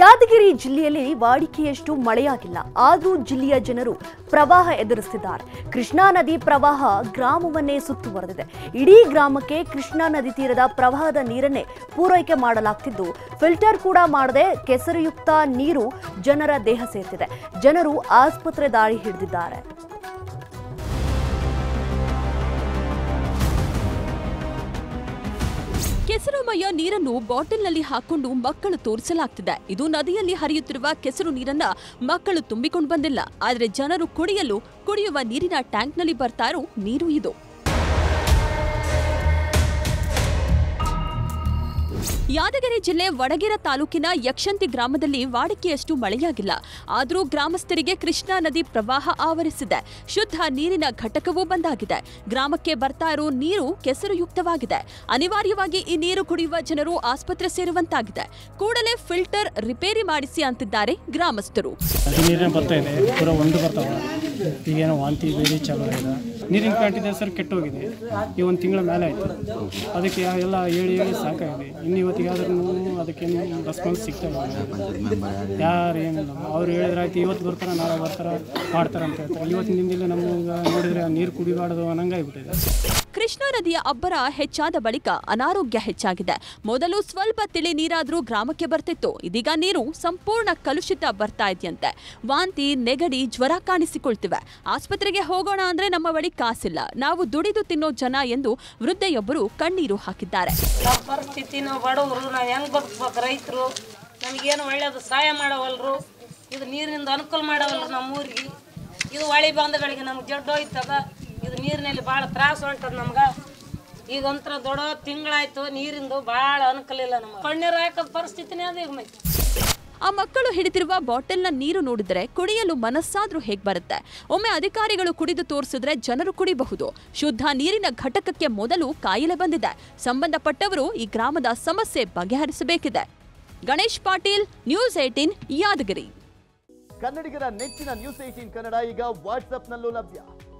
ಯಾದಗಿರಿ ಜಿಲ್ಲೆಯಲ್ಲಿ ವಾಡಿಕೆಯಷ್ಟು ಮಳೆಯಾಗಿಲ್ಲ. ಆದರೂ ಜಿಲ್ಲೆಯ ಜನರು ಪ್ರವಾಹ ಎದುರಿಸಿದ್ದಾರೆ ಕೃಷ್ಣಾ ನದಿ ಪ್ರವಾಹ ಗ್ರಾಮವನ್ನೇ ಸುತ್ತುವರೆದಿದೆ. ಇಡೀ ಗ್ರಾಮಕ್ಕೆ ಕೃಷ್ಣಾ ನದಿ ತೀರದ ಪ್ರವಾಹದ ನೀರನ್ನೇ ಪೂರೈಕೆ ಮಾಡಲಾಗ್ತಿದ್ದು, ಫಿಲ್ಟರ್ ಕೂಡ ಮಾಡದೆ ಕೆಸರುಯುಕ್ತ ನೀರು ಜನರ ದೇಹ ಸೇರ್ತಿದೆ. ಜನರು ಆಸ್ಪತ್ರೆ ದಾಳಿ ಹಿಡಿದಿದ್ದಾರೆ. ಕೆಸರುಮಯ ನೀರನ್ನು ಬಾಟಲ್ನಲ್ಲಿ ಹಾಕೊಂಡು ಮಕ್ಕಳು ತೋರಿಸಲಾಗ್ತಿದೆ. ಇದು ನದಿಯಲ್ಲಿ ಹರಿಯುತ್ತಿರುವ ಕೆಸರು ನೀರನ್ನ ಮಕ್ಕಳು ತುಂಬಿಕೊಂಡು ಬಂದಿಲ್ಲ. ಆದರೆ ಜನರು ಕುಡಿಯಲು ಕುಡಿಯುವ ನೀರಿನ ಟ್ಯಾಂಕ್ನಲ್ಲಿ ಬರ್ತಾರೋ ನೀರು ಇದು. ಯಾದಗಿರಿ ಜಿಲ್ಲೆ ವಡಗೇರ ತಾಲೂಕಿನ ಯಕ್ಷಂತಿ ಗ್ರಾಮದಲ್ಲಿ ವಾಡಿಕೆಯಷ್ಟು ಮಳೆಯಾಗಿಲ್ಲ. ಆದರೂ ಗ್ರಾಮಸ್ಥರಿಗೆ ಕೃಷ್ಣಾ ನದಿ ಪ್ರವಾಹ ಆವರಿಸಿದೆ. ಶುದ್ಧ ನೀರಿನ ಘಟಕವೂ ಬಂದಾಗಿದೆ. ಗ್ರಾಮಕ್ಕೆ ಬರ್ತಾ ಇರೋ ನೀರು ಕೆಸರುಯುಕ್ತವಾಗಿದೆ. ಅನಿವಾರ್ಯವಾಗಿ ಈ ನೀರು ಕುಡಿಯುವ ಜನರು ಆಸ್ಪತ್ರೆ ಸೇರುವಂತಾಗಿದೆ. ಕೂಡಲೇ ಫಿಲ್ಟರ್ ರಿಪೇರಿ ಮಾಡಿಸಿ ಅಂತಿದ್ದಾರೆ ಗ್ರಾಮಸ್ಥರು. ಬರ್ತಾವ ಈಗೇನೋ ವಾಂತಿ ಬೇರೆ ಚಾಲೂ ಆಗಿದೆ ನೀರಿನ ಕ್ವಾಲಿಟಿ ಸರ್, ಕೆಟ್ಟೋಗಿದೆ. ಈ ಒಂದು ತಿಂಗಳ ಮೇಲೆ ಆಯಿತು. ಅದಕ್ಕೆ ಎಲ್ಲ ಹೇಳಿ ಹೇಳಿ ಸಾಕಾಗಿದೆ. ಇನ್ನು ಇವತ್ತಿಗೆ ಆದ್ರೂ ಅದಕ್ಕೇನು ರೆಸ್ಪಾನ್ಸ್ ಸಿಗ್ತಾ ಇಲ್ಲ. ಯಾರು ಏನಿಲ್ಲ ಅವ್ರು ಹೇಳಿದ್ರೆ ಆಯ್ತು, ಇವತ್ತು ಬರ್ತಾರೆ, ನಾಳೆ ಬರ್ತಾರೆ, ಮಾಡ್ತಾರೆ ಅಂತ ಹೇಳ್ತಾರೆ. ಇವತ್ತಿನ ನಮ್ಮ ನೋಡಿದ್ರೆ ನೀರು ಕುಡಿಬಾರ್ದು ಅನ್ನಂಗಾಗ್ಬಿಟ್ಟಿದೆ. ಕೃಷ್ಣಾ ನದಿಯ ಅಬ್ಬರ ಹೆಚ್ಚಾದ ಬಳಿಕ ಅನಾರೋಗ್ಯ ಹೆಚ್ಚಾಗಿದೆ. ಮೊದಲು ಸ್ವಲ್ಪ ತಿಳಿ ನೀರಾದರೂ ಗ್ರಾಮಕ್ಕೆ ಬರ್ತಿತ್ತು. ಇದೀಗ ನೀರು ಸಂಪೂರ್ಣ ಕಲುಷಿತ ಬರ್ತಾ ಇದೆಯಂತೆ. ವಾಂತಿ, ನೆಗಡಿ, ಜ್ವರ ಕಾಣಿಸಿಕೊಳ್ತಿವೆ. ಆಸ್ಪತ್ರೆಗೆ ಹೋಗೋಣ ಅಂದ್ರೆ ನಮ್ಮ ಬಳಿ ಕಾಸಿಲ್ಲ. ನಾವು ದುಡಿದು ತಿನ್ನೋ ಜನ ಎಂದು ವೃದ್ಧೆಯೊಬ್ಬರು ಕಣ್ಣೀರು ಹಾಕಿದ್ದಾರೆ. ರೈತರು? ನಮಗೇನು ಸಹಾಯ ಮಾಡವಲ್ರು? ಇದು ನೀರಿನಿಂದ ಅನುಕೂಲ ಮಾಡವಲ್ರು ನಮ್ಮ ಊರಿಗೆ ಇದು ಹೊಳಿ ಬಂದಗಳಿಗೆ ನಮ್ಗೆ ಜಡ್ಡು ಹೋಯ್ತದ? ಇದು ನೀರಿನಲ್ಲಿ ಭಾಳ ತ್ರಾಸ ಹೊಂಟದ ನಮ್ಗೆ. ಈಗ ಒಂಥರ ದೊಡ್ಡ ತಿಂಗಳಾಯ್ತು ನೀರಿಂದು ಭಾಳ ಅನುಕೂಲ ಇಲ್ಲ ನಮ್ಗೆ. ಕಣ್ಣೀರು ಹಾಕೋದ್ ಪರಿಸ್ಥಿತಿನೇ ಅದು ಈಗ ಮೈ ಆ ಮಕ್ಕಳು ಹಿಡಿದಿರುವ ಬಾಟಲ್ನ ನೀರು ನೋಡಿದ್ರೆ ಕುಡಿಯಲು ಮನಸ್ಸಾದ್ರೂ ಹೇಗೆ ಬರುತ್ತೆ? ಒಮ್ಮೆ ಅಧಿಕಾರಿಗಳು ಕುಡಿದು ತೋರಿಸಿದ್ರೆ ಜನರು ಕುಡಿಬಹುದು. ಶುದ್ಧ ನೀರಿನ ಘಟಕಕ್ಕೆ ಮೊದಲು ಕಾಯಿಲೆ ಬಂದಿದೆ. ಸಂಬಂಧಪಟ್ಟವರು ಈ ಗ್ರಾಮದ ಸಮಸ್ಯೆ ಬಗೆಹರಿಸಬೇಕಿದೆ. Ganesh Patil news eighteen Yadgiri. ಕನ್ನಡಿಗರ ನೆಚ್ಚಿನ ನ್ಯೂಸ್ ಏಟೀನ್ ಕನ್ನಡ ಈಗ ವಾಟ್ಸ್ಆಪ್ನಲ್ಲೂ ಲಭ್ಯ.